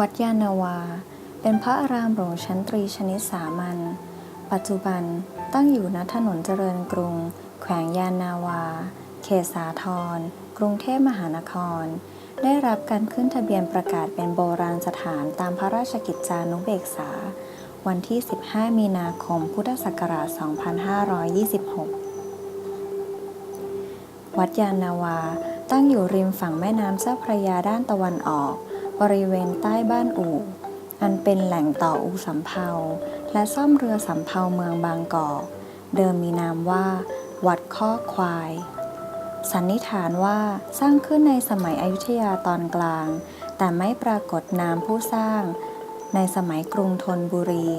วัดยานาวา เป็นพระอารามหลวงชั้นตรีชนิดสามัญ ปัจจุบันตั้งอยู่ณถนนเจริญกรุง แขวงยานาวา เขตสาทร กรุงเทพมหานคร ได้รับการขึ้นทะเบียนประกาศเป็นโบราณสถานตามพระราชกิจจานุเบกษา วันที่ 15 มีนาคม พุทธศักราช 2526 วัดยานนาวาตั้งอยู่ริมฝั่งแม่น้ำเจ้าพระยาด้านตะวันออก บริเวณใต้บ้านอู่ อันเป็นแหล่งต่ออู่สำเภา และซ่อมเรือสำเภาเมืองบางกอก เดิมมีนามว่า วัดข้อควาย สันนิษฐานว่าสร้างขึ้นในสมัยอยุธยาตอนกลาง แต่ไม่ปรากฏนามผู้สร้าง ในสมัยกรุงธนบุรี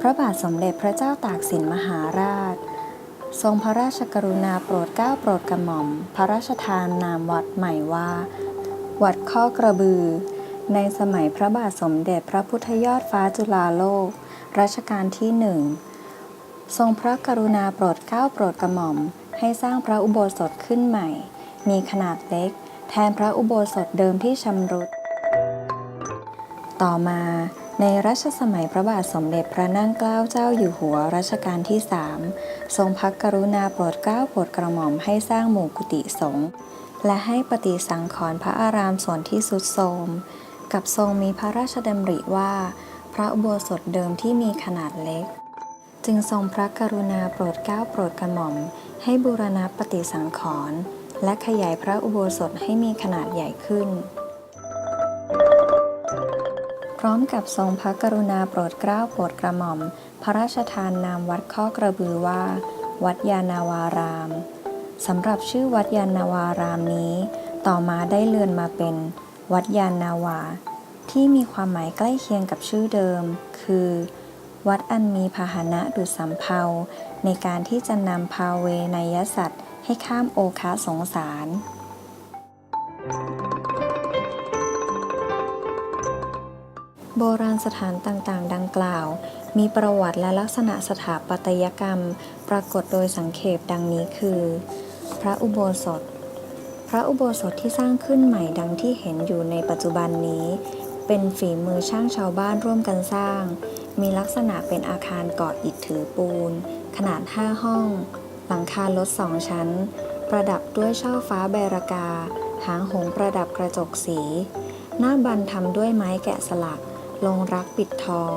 พระบาทสมเด็จพระเจ้าตากสินมหาราชทรงพระราชกรุณาโปรดเกล้าโปรดกระหม่อม พระราชทานนามวัดใหม่ว่า วัดข้อกระบือ ในสมัยพระบาทสมเด็จพระพุทธยอดฟ้าจุฬาโลก รัชกาลที่หนึ่ง ทรงพระกรุณาโปรดเกล้าโปรดกระหม่อม ให้สร้างพระอุโบสถขึ้นใหม่ มีขนาดเล็ก แทนพระอุโบสถเดิมที่ชำรุด ต่อมาในรัชสมัยพระบาทสมเด็จพระนั่งเกล้าเจ้าอยู่หัวรัชกาลที่สามทรงพักกรุณาโปรดเกล้าโปรดกระหม่อมให้สร้างหมู่กุฏิสงฆ์และให้ปฏิสังขรณ์พระอารามส่วนที่สุดโทรม กับทรงมีพระราชดำริว่า พระอุโบสถเดิมที่มีขนาดเล็ก จึงทรงพระกรุณาโปรดเกล้าโปรดกระหม่อม ให้บูรณะปฏิสังขรณ์และขยายพระอุโบสถให้มีขนาดใหญ่ขึ้น พร้อมกับทรงพระกรุณาโปรดเกล้าโปรดกระหม่อม พระราชทานนามวัดข้อกระบือว่า วัดยานาวารามสำหรับชื่อวัดยานาวารามนี้ ต่อมาได้เลือนมาเป็น วัดยานนาวา ที่มีความหมายใกล้เคียงกับชื่อเดิม คือ วัดอันมีพาหนะดุจสำเภาในการที่จะนำพาเวนยสัตว์ ให้ข้ามโอคาสงสาร โบราณสถานต่างๆ ดังกล่าว มีประวัติและลักษณะสถาปัตยกรรม ปรากฏโดยสังเขปดังนี้คือ พระอุโบสถ พระอุโบสถที่สร้างขึ้นใหม่ดังที่เห็นอยู่ในปัจจุบันนี้ เป็นฝีมือช่างชาวบ้านร่วมกันสร้าง มีลักษณะเป็นอาคารเกาะอิฐถือปูน ขนาด 5 ห้อง หลังคารถสองชั้น ประดับด้วยช่อฟ้าใบรากา หางหงประดับกระจกสี หน้าบันทำด้วยไม้แกะสลัก ลงรักปิดทอง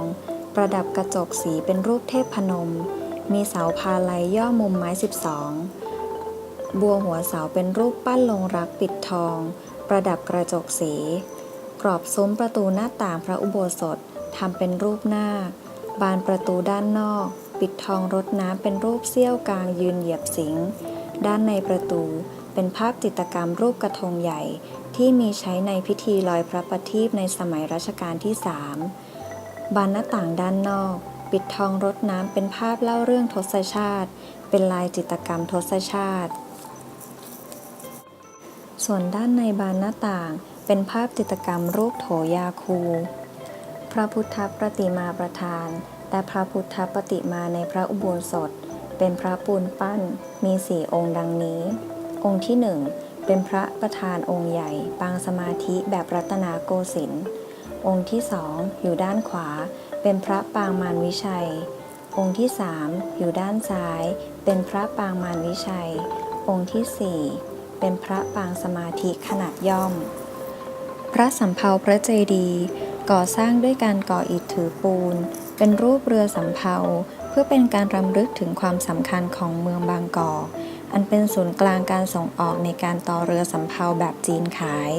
ประดับกระจกสีเป็นรูปเทพพนม มีเสาพาลัยย่อมุมไม้ 12 บัวหัวเสาเป็นรูปปั้นลงรักปิดทอง ประดับกระจกสี กรอบซุ้มประตูหน้าต่างพระอุโบสถทำเป็นรูปหน้า บานประตูด้านนอก ปิดทองรดน้ำเป็นรูปเสี้ยวกลางยืนเหยียบสิง ด้านในประตูเป็นภาพจิตรกรรมรูปกระทงใหญ่ ที่มีใช้ในพิธีลอยพระประทีปในสมัยรัชกาลที่สามบานหน้าต่างด้านนอก ปิดทองรดน้ำเป็นภาพเล่าเรื่องทศชาติ เป็นลายจิตรกรรมทศชาติ ส่วนด้านในบานหน้าต่าง เป็นภาพจิตรกรรมรูปโถยาคู พระพุทธประติมาประธาน และพระพุทธปฏิมาในพระอุโบสถ เป็นพระปูนปั้นมีสี่องค์ดังนี้ องค์ที่หนึ่งเป็นพระประธานองค์ใหญ่ ปางสมาธิแบบรัตนโกสินทร์องค์ที่สองอยู่ด้านขวา เป็นพระปางมารวิชัย องค์ที่สามอยู่ด้านซ้าย เป็นพระปางมารวิชัย องค์ที่สี่ เป็นพระปางสมาธิขนาดย่อม พระสำเภาพระเจดีย์ก่อสร้างด้วยการก่ออิฐถือปูน เป็นรูปเรือสำเภาเพื่อเป็นการรำลึกถึงความสำคัญของเมืองบางกอกอันเป็นศูนย์กลางการส่งออกในการต่อเรือสำเภาแบบจีนขาย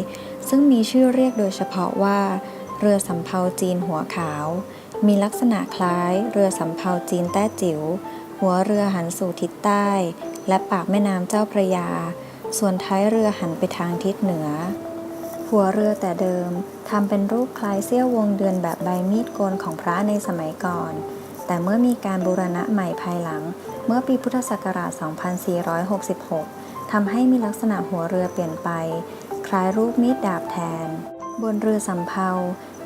ซึ่งมีชื่อเรียกโดยเฉพาะว่า เรือสำเภาจีนหัวขาว มีลักษณะคล้าย เรือสำเภาจีนแต้จิ๋วหัวเรือหันสู่ทิศใต้ และปากแม่น้ำเจ้าพระยา ส่วนท้ายเรือหันไปทางทิศเหนือ หัวเรือแต่เดิมทำเป็นรูปคล้ายเสี้ยววงเดือนแบบใบมีดโกนของพระในสมัยก่อน แต่เมื่อมีการบูรณะใหม่ภายหลัง เมื่อปีพุทธศักราช 2466 ทำให้มีลักษณะหัวเรือเปลี่ยนไป คล้ายรูปมีดดาบแทน บนเรือสำเภา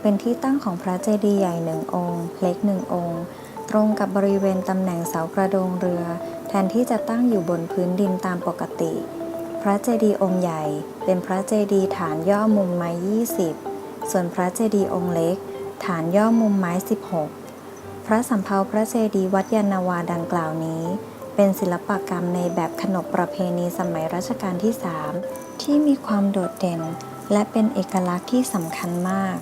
เป็นที่ตั้งของพระเจดีย์ใหญ่หนึ่งองค์ เล็กหนึ่งองค์ ตรงกับบริเวณตำแหน่งเสากระโดงเรือ แทนที่จะตั้งอยู่บนพื้นดินตามปกติ พระเจดีย์องค์ใหญ่เป็นพระเจดีย์ฐานย่อมุมไม้ 20 ส่วนพระเจดีย์องค์เล็ก ฐานย่อมุมไม้ 16 พระสำเภาพระเจดีย์วัดยานนาวาดังกล่าวนี้ เป็นศิลปกรรมในแบบขนบประเพณีสมัยรัชกาลที่ 3 ที่มีความโดดเด่น และเป็นเอกลักษณ์ที่สำคัญมาก